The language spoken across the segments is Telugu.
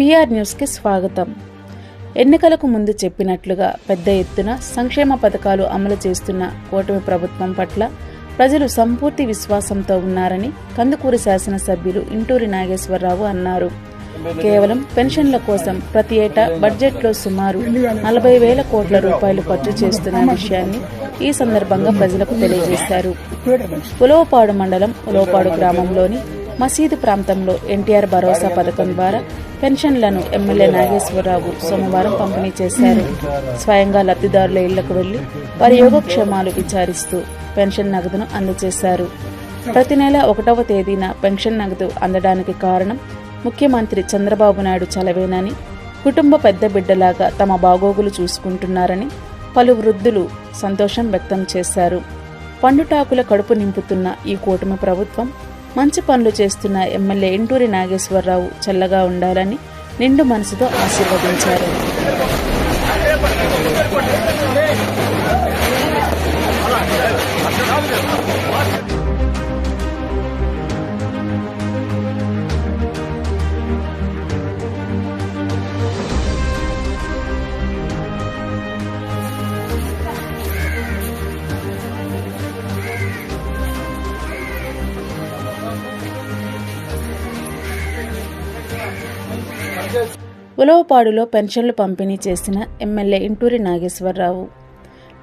పిఆర్ న్యూస్కి స్వాగతం. ఎన్నికలకు ముందు చెప్పినట్లుగా పెద్ద ఎత్తున సంక్షేమ పథకాలు అమలు చేస్తున్న కూటమి ప్రభుత్వం పట్ల ప్రజలు సంపూర్తి విశ్వాసంతో ఉన్నారని కందుకూరు శాసనసభ్యులు ఇంటూరి నాగేశ్వరరావు అన్నారు. కేవలం పెన్షన్ల కోసం ప్రతి ఏటా బడ్జెట్లో సుమారు నలభై వేల కోట్ల రూపాయలు ఖర్చు చేస్తున్న విషయాన్ని ఈ సందర్భంగా ప్రజలకు తెలియజేశారు. ఉలవపాడు మండలం ఉలవపాడు గ్రామంలోని మసీదు ప్రాంతంలో ఎన్టీఆర్ భరోసా పథకం ద్వారా పెన్షన్లను ఎమ్మెల్యే నాగేశ్వరరావు సోమవారం పంపిణీ చేశారు. స్వయంగా లబ్ధిదారుల ఇళ్ళకు వెళ్ళి వారి యోగక్షేమాలు విచారిస్తూ పెన్షన్ నగదును అందజేశారు. ప్రతి నెల ఒకటవ తేదీన పెన్షన్ నగదు అందడానికి కారణం ముఖ్యమంత్రి చంద్రబాబు నాయుడు చలవేనని కుటుంబ పెద్ద బిడ్డలాగా తమ బాగోగులు చూసుకుంటున్నారని పలు వృద్ధులు సంతోషం వ్యక్తం చేశారు. పండుటాకుల కడుపు నింపుతున్న ఈ కూటమి ప్రభుత్వం మంచి పనులు చేస్తున్న ఎమ్మెల్యే ఇంటూరి నాగేశ్వరరావు చల్లగా ఉండాలని నిండు మనసుతో ఆశీర్వదించారు. ఉలవపాడులో పెన్షన్లు పంపిణీ చేసిన ఎమ్మెల్యే ఇంటూరి నాగేశ్వరరావు.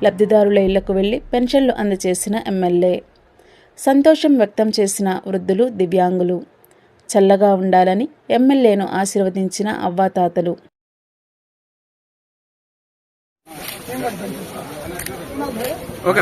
లబ్ధిదారుల ఇళ్ళకు వెళ్ళి పెన్షన్లు అందజేసిన ఎమ్మెల్యే. సంతోషం వ్యక్తం చేసిన వృద్ధులు దివ్యాంగులు. చల్లగా ఉండాలని ఎమ్మెల్యేను ఆశీర్వదించిన అవ్వాతాతలు. ఓకే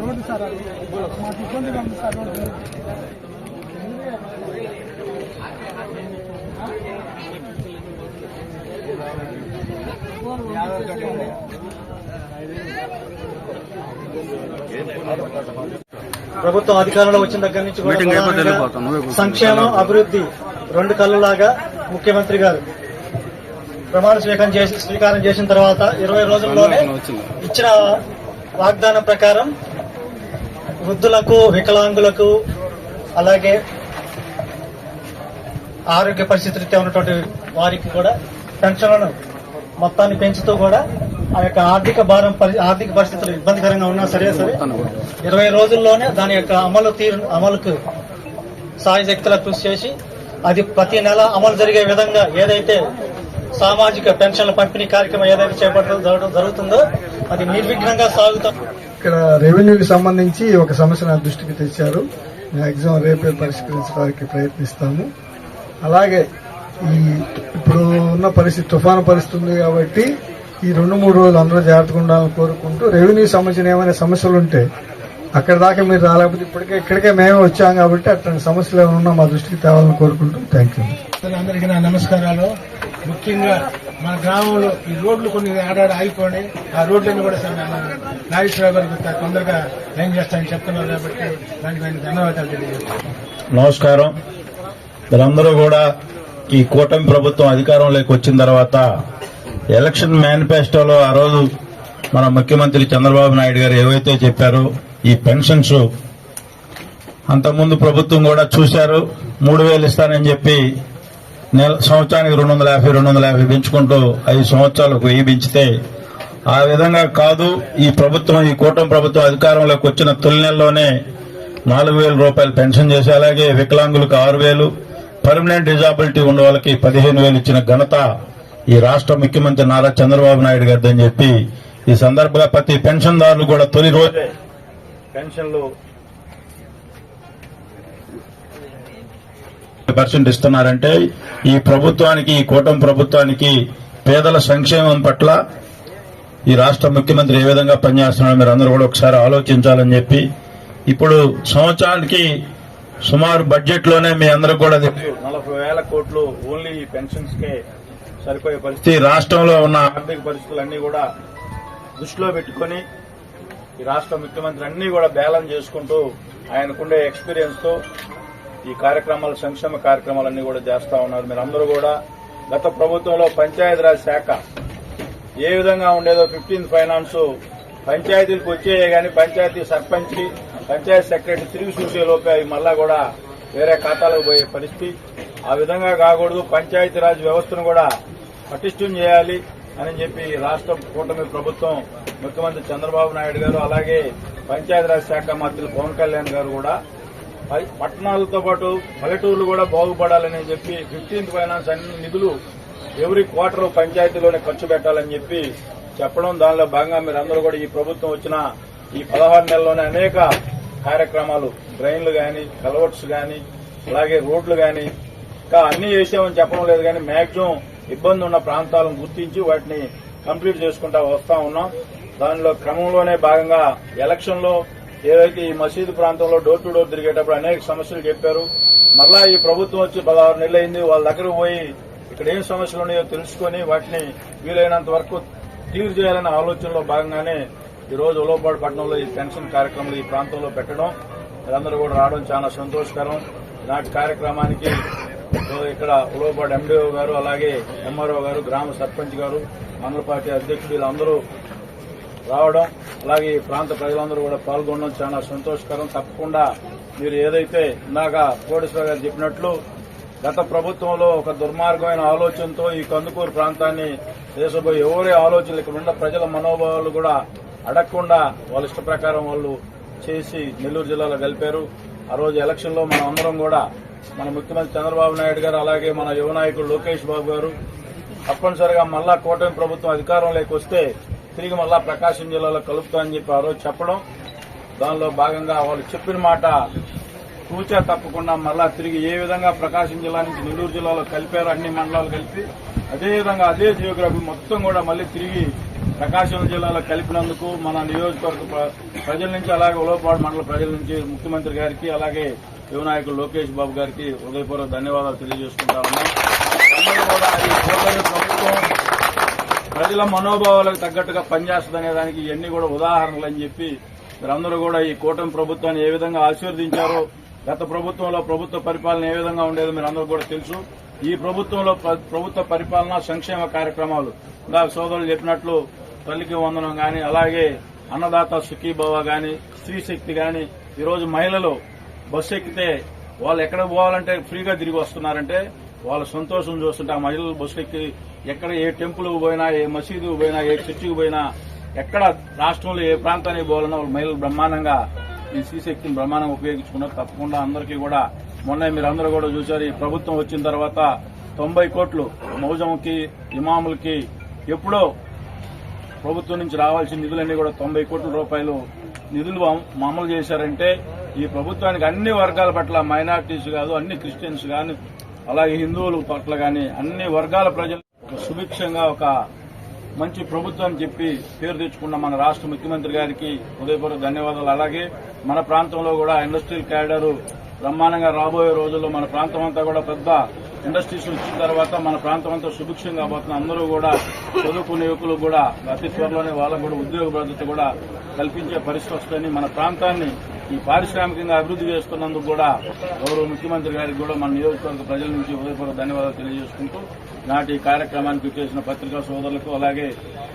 రోడ్డు సార్ మాకు ఇబ్బందిగా ఉంది సార్ రోడ్డు ప్రభుత్వం అధికారంలో వచ్చిన దగ్గర నుంచి కూడా. సంక్షేమం అభివృద్ధి రెండు కళ్ళులాగా ముఖ్యమంత్రి గారు ప్రమాణ స్వీకారం చేసి స్వీకారం చేసిన తర్వాత ఇరవై రోజుల్లోనే ఇచ్చిన వాగ్దానం ప్రకారం వృద్ధులకు వికలాంగులకు అలాగే ఆరోగ్య పరిస్థితి రీత్యా ఉన్నటువంటి వారికి కూడా పెన్షన్లను మొత్తాన్ని పెంచుతూ కూడా ఆ యొక్క ఆర్థిక భారం పరి- ఆర్థిక పరిస్థితులు ఇబ్బందికరంగా ఉన్నా సరే సరే ఇరవై రోజుల్లోనే దాని యొక్క అమలు తీరు అమలుకు సాయశక్తుల కృషి చేసి అది ప్రతి నెల అమలు జరిగే విధంగా ఏదైతే సామాజిక పెన్షన్ల పంపిణీ కార్యక్రమం ఏదైతే చేపట్టడం జరగడం జరుగుతుందో అది నిర్విఘ్నంగా సాగుతాం ఇక్కడ రెవెన్యూకి సంబంధించి ఒక సమస్య నా దృష్టికి తెచ్చారు. మ్యాక్సిమం రేపే పరిష్కరించడానికి ప్రయత్నిస్తాము. అలాగే ఈ ఇప్పుడు ఉన్న పరిస్థితి తుఫాను పరిస్థితి ఉంది కాబట్టి ఈ రెండు మూడు రోజులు అందరూ జాగ్రత్తగా ఉండాలని కోరుకుంటూ రెవెన్యూ సంబంధించిన ఏమైనా సమస్యలు ఉంటే అక్కడ దాకా మీరు రాలేకపోతే ఇప్పటికే ఇక్కడికే మేమే వచ్చాం కాబట్టి అట్లాంటి సమస్యలు ఏమైనా ఉన్నా మా దృష్టికి తేవాలని కోరుకుంటూ థ్యాంక్ యూ అందరికీ నా నమస్కారాలు. ముఖ్యంగా మన గ్రామంలో ఈ రోడ్లు కొన్ని ఆడాడ ఆగిపోయి ఆ రోడ్లన్నీ కూడా నాగేశ్వరరావు గారికి తొందరగా లైన్ చేస్తానని చెప్తున్నారు కాబట్టి దానికి నేను ధన్యవాదాలు తెలియజేస్తాను నమస్కారం. మీరందరూ కూడా ఈ కూటమి ప్రభుత్వం అధికారంలోకి వచ్చిన తర్వాత ఎలక్షన్ మేనిఫెస్టోలో ఆ రోజు మన ముఖ్యమంత్రి చంద్రబాబు నాయుడు గారు ఏవైతే చెప్పారో ఈ పెన్షన్స్ అంతకుముందు ప్రభుత్వం కూడా చూశారు మూడు వేలు ఇస్తానని చెప్పి నెల సంవత్సరానికి రెండు వందల యాభై రెండు వందల యాభై పెంచుకుంటూ ఐదు సంవత్సరాలకు వెయ్యి పెంచితే ఆ విధంగా కాదు ఈ ప్రభుత్వం ఈ కూటమి ప్రభుత్వం అధికారంలోకి వచ్చిన తొలి నెలలోనే నాలుగు వేల రూపాయలు పెన్షన్ చేసి అలాగే వికలాంగులకు ఆరు వేలు పర్మనెంట్ డిజాబిలిటీ ఉన్న వాళ్ళకి పదిహేను వేలు ఇచ్చిన ఘనత ఈ రాష్ట్ర ముఖ్యమంత్రి నారా చంద్రబాబు నాయుడు గారిదని చెప్పి ఈ సందర్భంగా ప్రతి పెన్షన్దారులు కూడా తొలి రోజే పెన్షన్లు పర్సెంట్ ఇస్తున్నారంటే ఈ ప్రభుత్వానికి ఈ కూటమి ప్రభుత్వానికి పేదల సంక్షేమం పట్ల ఈ రాష్ట్ర ముఖ్యమంత్రి ఏ విధంగా పనిచేస్తున్నారో మీరు అందరూ కూడా ఒకసారి ఆలోచించాలని చెప్పి ఇప్పుడు సంవత్సరానికి సుమారు బడ్జెట్లోనే మీ అందరూ కూడా నలభై వేల కోట్లు ఓన్లీ ఈ పెన్షన్స్ కే సరిపోయే పరిస్థితి. రాష్ట్రంలో ఉన్న ఆర్థిక పరిస్థితులన్నీ కూడా దృష్టిలో పెట్టుకొని ఈ రాష్ట్ర ముఖ్యమంత్రి అన్ని కూడా బ్యాలెన్స్ చేసుకుంటూ ఆయనకుండే ఎక్స్పీరియన్స్తో ఈ కార్యక్రమాలు సంక్షేమ కార్యక్రమాలన్నీ కూడా చేస్తా ఉన్నారు. మీరందరూ కూడా గత ప్రభుత్వంలో పంచాయతీరాజ్ శాఖ ఏ విధంగా ఉండేదో ఫిఫ్టీన్త్ ఫైనాన్స్ పంచాయతీలకు వచ్చేయే గాని పంచాయతీ సర్పంచ్ పంచాయతీ సెక్రటరీ తిరిగి చూసే లోపే అవి మళ్ళా కూడా వేరే ఖాతాలకు పోయే పరిస్థితి. ఆ విధంగా కాకూడదు. పంచాయతీరాజ్ వ్యవస్థను కూడా పటిష్టం చేయాలి అని చెప్పి రాష్ట్ర కూటమి ప్రభుత్వం ముఖ్యమంత్రి చంద్రబాబు నాయుడు గారు అలాగే పంచాయతీరాజ్ శాఖ మంత్రి పవన్ కళ్యాణ్ గారు కూడా పట్టణాలతో పాటు పల్లెటూర్లు కూడా బాగుపడాలని చెప్పి ఫిఫ్టీన్త్ ఫైనాన్స్ అన్ని నిధులు ఎవరి క్వార్టర్ పంచాయతీలోనే ఖర్చు పెట్టాలని చెప్పి చెప్పడం దానిలో భాగంగా మీరందరూ కూడా ఈ ప్రభుత్వం వచ్చిన ఈ పదహారు నెలల్లోనే అనేక కార్యక్రమాలు డ్రైన్లు కానీ కలవర్ట్స్ కానీ అలాగే రోడ్లు కానీ ఇంకా అన్ని చేసామని చెప్పడం లేదు కానీ మాక్సిమం ఇబ్బంది ఉన్న ప్రాంతాలను గుర్తించి వాటిని కంప్లీట్ చేసుకుంటా వస్తా ఉన్నాం. దానిలో క్రమంలోనే భాగంగా ఎలక్షన్లో ఏదైతే ఈ మసీదు ప్రాంతంలో డోర్ టు డోర్ తిరిగేటప్పుడు అనేక సమస్యలు చెప్పారు. మరలా ఈ ప్రభుత్వం వచ్చి పదహారు నెలలు అయింది వాళ్ళ దగ్గరకు పోయి ఇక్కడ ఏం సమస్యలు ఉన్నాయో తెలుసుకొని వాటిని వీలైనంత వరకు క్లియర్ చేయాలనే ఆలోచనలో భాగంగానే ఈ రోజు ఉలవపాడు పట్టణంలో ఈ పెన్షన్ కార్యక్రమాలు ఈ ప్రాంతంలో పెట్టడం. మీరందరూ కూడా రావడం చాలా సంతోషకరం. నాటి కార్యక్రమానికి ఇక్కడ ఉలవపాడు ఎండిఓ గారు అలాగే ఎంఆర్ఓ గారు గ్రామ సర్పంచ్ గారు మండల పార్టీ అధ్యక్షుడు వీళ్ళందరూ రావడం అలాగే ఈ ప్రాంత ప్రజలందరూ కూడా పాల్గొనడం చాలా సంతోషకరం. తప్పకుండా మీరు ఏదైతే ఇందాక కోటేశ్వర గారు చెప్పినట్లు గత ప్రభుత్వంలో ఒక దుర్మార్గమైన ఆలోచనతో ఈ కందుకూరు ప్రాంతాన్ని దేశపోయి ఎవరి ఆలోచనలు ఇక్కడ ఉన్న ప్రజల మనోభావాలు కూడా అడగకుండా వాళ్ళ ఇష్ట ప్రకారం వాళ్ళు చేసి నెల్లూరు జిల్లాలో కలిపారు. ఆ రోజు ఎలక్షన్లో మనం అందరం కూడా మన ముఖ్యమంత్రి చంద్రబాబు నాయుడు గారు అలాగే మన యువ నాయకుడు లోకేష్ బాబు గారు తప్పనిసరిగా మళ్ళా కూటమి ప్రభుత్వం అధికారంలోకి వస్తే తిరిగి మళ్ళా ప్రకాశం జిల్లాలో కలుపుతామని చెప్పి ఆ రోజు చెప్పడం. దానిలో భాగంగా వాళ్ళు చెప్పిన మాట తూచా తప్పకుండా మళ్ళా తిరిగి ఏ విధంగా ప్రకాశం జిల్లా నుంచి నెల్లూరు జిల్లాలో కలిపారు అన్ని మండలాలు కలిపి అదే విధంగా అదే జియోగ్రఫీ మొత్తం కూడా మళ్ళీ తిరిగి ప్రకాశం జిల్లాలో కలిపినందుకు మన నియోజకవర్గ ప్ర- ప్రజల నుంచి అలాగే ఉలవపాడు మండల ప్రజల నుంచి ముఖ్యమంత్రి గారికి అలాగే యువ నాయకులు లోకేష్ బాబు గారికి హృదయపూర్వక ధన్యవాదాలు తెలియజేసుకుంటా ఉన్నాం. కూడా ఈ ప్రభుత్వం ప్రజల మనోభావాలకు తగ్గట్టుగా పనిచేస్తుందనే దానికి ఇవన్నీ కూడా ఉదాహరణలు అని చెప్పి మీరందరూ కూడా ఈ కూటమి ప్రభుత్వాన్ని ఏ విధంగా ఆశీర్వదించారో గత ప్రభుత్వంలో ప్రభుత్వ పరిపాలన ఏ విధంగా ఉండేదో మీరందరూ కూడా తెలుసు. ఈ ప్రభుత్వంలో ప్రభుత్వ పరిపాలన సంక్షేమ కార్యక్రమాలు. ఇందాక సోదరులు చెప్పినట్లు తల్లికి వందనం గాని అలాగే అన్నదాత సుఖీభవ గాని స్త్రీ శక్తి గాని ఈరోజు మహిళలు బస్సు ఎక్కితే వాళ్ళు ఎక్కడ పోవాలంటే ఫ్రీగా తిరిగి వస్తున్నారంటే వాళ్ళ సంతోషం చూస్తుంటే ఆ మహిళలు బస్సు ఎక్కి ఎక్కడ ఏ టెంపుల్ పోయినా ఏ మసీదు పోయినా ఏ చర్చికి పోయినా ఎక్కడ రాష్ట్రంలో ఏ ప్రాంతానికి పోవాలన్నా మహిళలు బ్రహ్మాండంగా ఈ శక్తిని బ్రహ్మాండంగా ఉపయోగించుకున్నారు. తప్పకుండా అందరికీ కూడా మొన్న మీరు అందరూ కూడా చూశారు ఈ ప్రభుత్వం వచ్చిన తర్వాత తొంభై కోట్లు మౌజంకి ఇమాములకి ఎప్పుడో ప్రభుత్వం నుంచి రావాల్సిన నిధులన్నీ కూడా తొంభై కోట్ల రూపాయలు నిధులు మామూలు అమలు చేశారంటే ఈ ప్రభుత్వానికి అన్ని వర్గాల పట్ల మైనార్టీస్ కాదు అన్ని క్రిస్టియన్స్ కానీ అలాగే హిందువుల పట్ల కానీ అన్ని వర్గాల ప్రజలు ఒక సుభిక్షంగా ఒక మంచి ప్రభుత్వం చెప్పి పేరు తెచ్చుకున్న మన రాష్ట్ర ముఖ్యమంత్రి గారికి హృదయపూర్వక ధన్యవాదాలు. అలాగే మన ప్రాంతంలో కూడా ఇండస్ట్రియల్ క్యాడర్ బ్రహ్మాండంగా రాబోయే రోజుల్లో మన ప్రాంతం అంతా కూడా పెద్ద ఇండస్ట్రీస్ వచ్చిన తర్వాత మన ప్రాంతం అంతా సుభిక్షం కాబోతుంది అందరూ కూడా చదువుకునే యువకులు కూడా అతి త్వరలోనే వాళ్ళకు కూడా ఉద్యోగ భద్రత కూడా కల్పించే పరిస్థితి వస్తుందని మన ప్రాంతాన్ని ఈ పారిశ్రామికంగా అభివృద్ధి చేస్తున్నందుకు కూడా గౌరవ ముఖ్యమంత్రి గారికి కూడా మన నియోజకవర్గ ప్రజల నుంచి హృదయపూర్వక ధన్యవాదాలు తెలియజేసుకుంటూ నాటి కార్యక్రమానికి చేసిన పత్రికా సోదరులకు అలాగే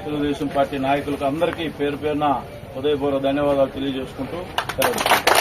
తెలుగుదేశం పార్టీ నాయకులకు అందరికీ పేరు పేరున హృదయపూర్వక ధన్యవాదాలు తెలియజేసుకుంటూ సెలవు.